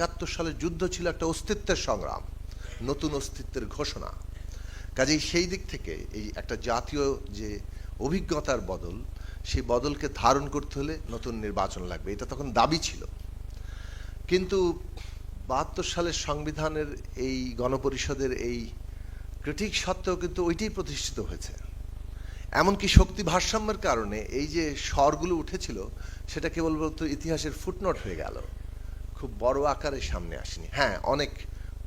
একাত্তর সালের যুদ্ধ ছিল একটা অস্তিত্বের সংগ্রাম, নতুন অস্তিত্বের ঘোষণা। কাজেই সেই দিক থেকে এই একটা জাতীয় যে অভিজ্ঞতার বদল, সেই বদলকে ধারণ করতে হলে নতুন নির্বাচন লাগবে, এটা তখন দাবি ছিল। কিন্তু বাহাত্তর সালের সংবিধানের এই গণপরিষদের এই ক্রিটিক সত্ত্বেও কিন্তু ওইটাই প্রতিষ্ঠিত হয়েছে। এমনকি শক্তি ভারসাম্যের কারণে এই যে স্বরগুলো উঠেছিল সেটা কেবলমাত্র ইতিহাসের ফুটনোট হয়ে গেল। খুব বড় আকারে সামনে আসেনি। হ্যাঁ অনেক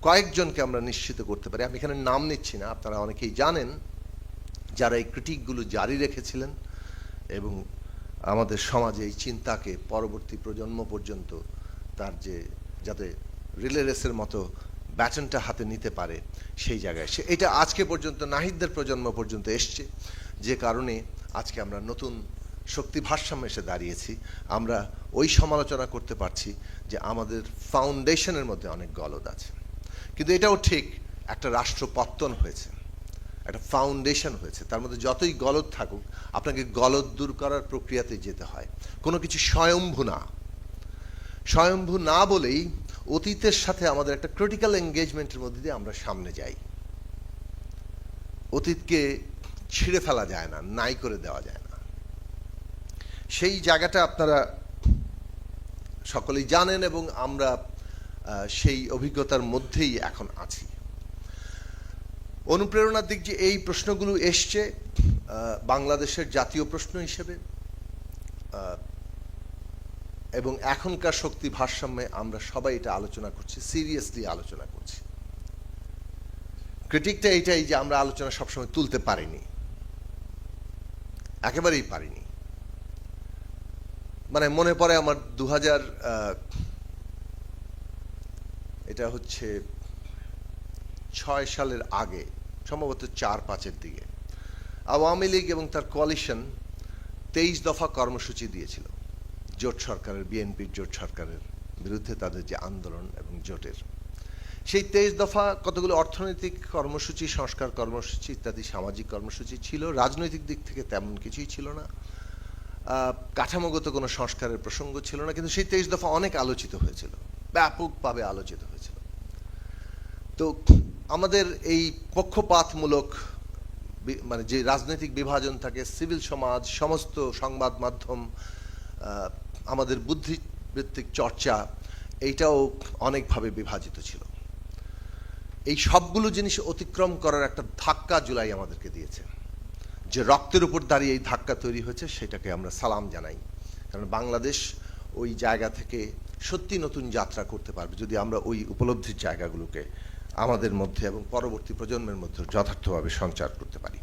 কয়েকজনকে আমরা নিশ্চিত করতে পারি। আমি এখানে নাম নিচ্ছি না, আপনারা অনেকেই জানেন যারা এই ক্রিটিকগুলো জারি রেখেছিলেন এবং আমাদের সমাজে এই চিন্তাকে পরবর্তী প্রজন্ম পর্যন্ত তার যে, যাতে রিলে রেসের মতো ব্যাটনটা হাতে নিতে পারে সেই জায়গায় সে এটা আজকে পর্যন্ত নাহিদদের প্রজন্ম পর্যন্ত এসছে। যে কারণে আজকে আমরা নতুন শক্তি ভারসাম্য এসে দাঁড়িয়েছি। আমরা ওই সমালোচনা করতে পারছি যে আমাদের ফাউন্ডেশনের মধ্যে অনেক গলদ আছে। কিন্তু এটাও ঠিক একটা রাষ্ট্র পত্তন হয়েছে, একটা ফাউন্ডেশন হয়েছে। তার মধ্যে যতই গলদ থাকুক, আপনাকে গলদ দূর করার প্রক্রিয়াতে যেতে হয়। কোনো কিছু স্বয়ম্ভু না। স্বয়ম্ভু না বলেই অতীতের সাথে আমাদের একটা ক্রিটিক্যাল এঙ্গেজমেন্টের মধ্যে দিয়ে আমরা সামনে যাই। অতীতকে ছিঁড়ে ফেলা যায় না, নাই করে দেওয়া যায় না। সেই জায়গাটা আপনারা সকলেই জানেন এবং আমরা সেই অভিজ্ঞতার মধ্যেই এখন আছি। অনুপ্রেরণার দিক যে এই প্রশ্নগুলো এসছে বাংলাদেশের জাতীয় প্রশ্ন হিসেবে এবং এখনকার শক্তি ভারসাম্যে আমরা সবাই এটা আলোচনা করছি, সিরিয়াসলি আলোচনা করছি। ক্রিটিকটা এটাই যে আমরা আলোচনা সবসময় তুলতে পারিনি। একেবারেই পারিনি। মানে মনে পড়ে আমার দু হাজার এটা হচ্ছে ছয় সালের আগে, সম্ভবত চার পাঁচের দিকে। আওয়ামী লীগ এবং তার কোয়ালিশন তেইশ দফা কর্মসূচি দিয়েছিল, জোট সরকারের, বিএনপির জোট সরকারের বিরুদ্ধে তাদের যে আন্দোলন এবং জোটের। সেই তেইশ দফা কতগুলো অর্থনৈতিক কর্মসূচি, সংস্কার কর্মসূচি ইত্যাদি সামাজিক কর্মসূচি ছিল, রাজনৈতিক দিক থেকে তেমন কিছুই ছিল না। কাঠামোগত কোনো সংস্কারের প্রসঙ্গ ছিল না, কিন্তু সেই তেইশ দফা অনেক আলোচিত হয়েছিল, ব্যাপকভাবে আলোচিত হয়েছিল। তো আমাদের এই পক্ষপাতমূলক মানে যে রাজনৈতিক বিভাজন থাকে, সিভিল সমাজ, সমস্ত সংবাদ মাধ্যম আমাদের বুদ্ধিবৃত্তিক চর্চা, এইটাও অনেকভাবে বিভাজিত ছিল। এই সবগুলো জিনিস অতিক্রম করার একটা ধাক্কা জুলাই আমাদেরকে দিয়েছে। যে রক্তের উপর দাঁড়িয়ে এই ধাক্কা তৈরি হয়েছে, সেটাকে আমরা সালাম জানাই। কারণ বাংলাদেশ ওই জায়গা থেকে সত্যি নতুন যাত্রা করতে পারবে যদি আমরা ওই উপলব্ধির জায়গাগুলোকে আমাদের মধ্যে এবং পরবর্তী প্রজন্মের মধ্যে যথার্থভাবে সঞ্চার করতে পারি।